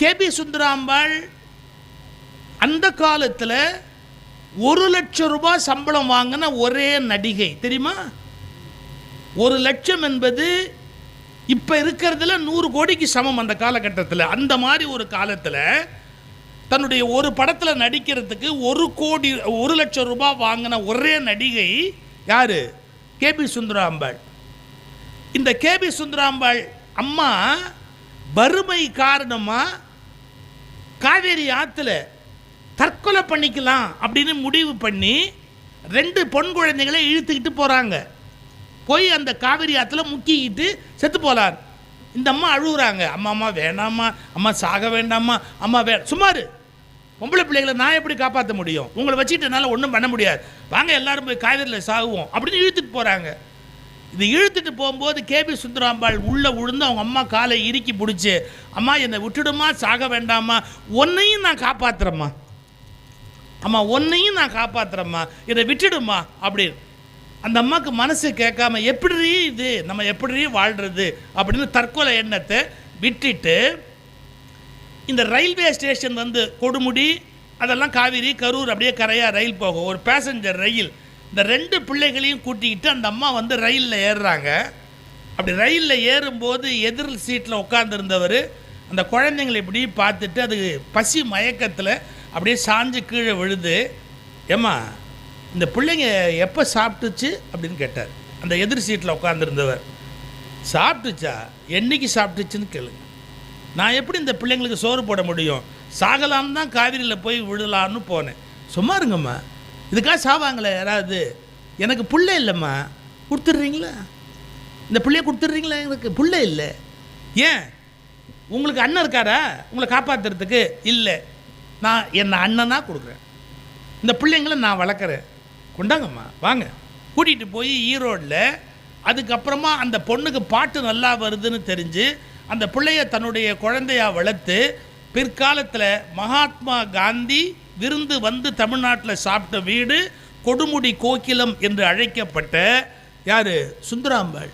KP Sundarambal அந்த காலத்தில் ஒரு லட்சம் ரூபாய் சம்பளம் வாங்கின ஒரே நடிகை தெரியுமா? ஒரு லட்சம் என்பது இப்போ இருக்கிறதுல நூறு கோடிக்கு சமம் அந்த காலகட்டத்தில். அந்த மாதிரி ஒரு காலத்தில் தன்னுடைய ஒரு படத்தில் நடிக்கிறதுக்கு ஒரு கோடி ஒரு லட்சம் ரூபாய் வாங்கின ஒரே நடிகை யார்? கேபி சுந்தராம்பாள். இந்த கேபி சுந்தராம்பாள் அம்மா வறுமை காரணமாக காவேரி ஆற்றுல தற்கொலை பண்ணிக்கலாம் அப்படின்னு முடிவு பண்ணி ரெண்டு பொன் குழந்தைகளை இழுத்துக்கிட்டு போகிறாங்க போய் அந்த காவேரி ஆற்றுல முக்கிக்கிட்டு செத்து போகலாம் இந்த அம்மா அழுகுறாங்க. அம்மா அம்மா வேணாம்மா. அம்மா சாக வேண்டாம்மா. அம்மா வே சுமார் பொம்பளை பிள்ளைகளை நான் எப்படி காப்பாற்ற முடியும்? உங்களை வச்சுட்டு என்னால் ஒன்றும் பண்ண முடியாது. வாங்க எல்லாரும் போய் காவேரியில் சாகுவோம் அப்படின்னு இழுத்துட்டு போகிறாங்க இது இழுத்துட்டு போகும்போது கேபி சுந்தராம்பாள் உள்ளே விழுந்து அவங்க அம்மா காலை இறுக்கி பிடிச்சி அம்மா என்னை விட்டுடுமா? சாக வேண்டாமா? ஒன்றையும் நான் காப்பாத்துறேம்மா. அம்மா உன்னையும் நான் காப்பாத்துறேம்மா. இதை விட்டுடுமா? அப்படின்னு. அந்த அம்மாவுக்கு மனசு கேட்காம எப்படி இது? நம்ம எப்படி வாழ்கிறது அப்படின்னு தற்கொலை எண்ணத்தை விட்டுட்டு இந்த ரயில்வே ஸ்டேஷன் வந்து கொடுமுடி அதெல்லாம் காவிரி கரூர் அப்படியே கரையாக ரயில் போகும். ஒரு பேசஞ்சர் ரயில். இந்த ரெண்டு பிள்ளைகளையும் கூட்டிக்கிட்டு அந்த அம்மா வந்து ரயிலில் ஏறுறாங்க. அப்படி ரயிலில் ஏறும்போது எதிர் சீட்டில் உட்காந்துருந்தவர் அந்த குழந்தைங்களை இப்படி பார்த்துட்டு அது பசி மயக்கத்தில் அப்படியே சாஞ்சு கீழே விழுது ஏம்மா இந்த பிள்ளைங்க எப்போ சாப்பிட்டுச்சு? அப்படின்னு கேட்டார். அந்த எதிர் சீட்டில் உட்காந்துருந்தவர் சாப்பிட்டுச்சா? என்னைக்கு சாப்பிட்டுச்சுன்னு கேளுங்க. நான் எப்படி இந்த பிள்ளைங்களுக்கு சோறு போட முடியும்? சாகலான்னு தான் காவிரியில் போய் விழலான்னு போனேன். சும்மா இருங்கம்மா. இதுக்காக சாவாங்களே யாராவது? எனக்கு பிள்ளை இல்லைம்மா. கொடுத்துட்றீங்களா? இந்த பிள்ளைய கொடுத்துட்றீங்களா? எனக்கு பிள்ளை இல்லை. ஏன்? உங்களுக்கு அண்ணன் இருக்காரா? உங்களை காப்பாற்றுறதுக்கு இல்லை. நான் என்னை அண்ணனாக கொடுக்குறேன். இந்த பிள்ளைங்கள நான் வளர்க்குறேன். கொண்டாங்கம்மா வாங்க. கூட்டிகிட்டு போய் ஈரோடில் அதுக்கப்புறமா அந்த பொண்ணுக்கு பாட்டு நல்லா வருதுன்னு தெரிஞ்சு அந்த பிள்ளைய தன்னுடைய குழந்தையாக வளர்த்து பிற்காலத்தில் மகாத்மா காந்தி விருந்து வந்து தமிழ்நாட்டில் சாப்பிட்ட வீடு கொடுமுடி கோகிலம் என்று அழைக்கப்பட்ட யார்? சுந்தராம்பாள்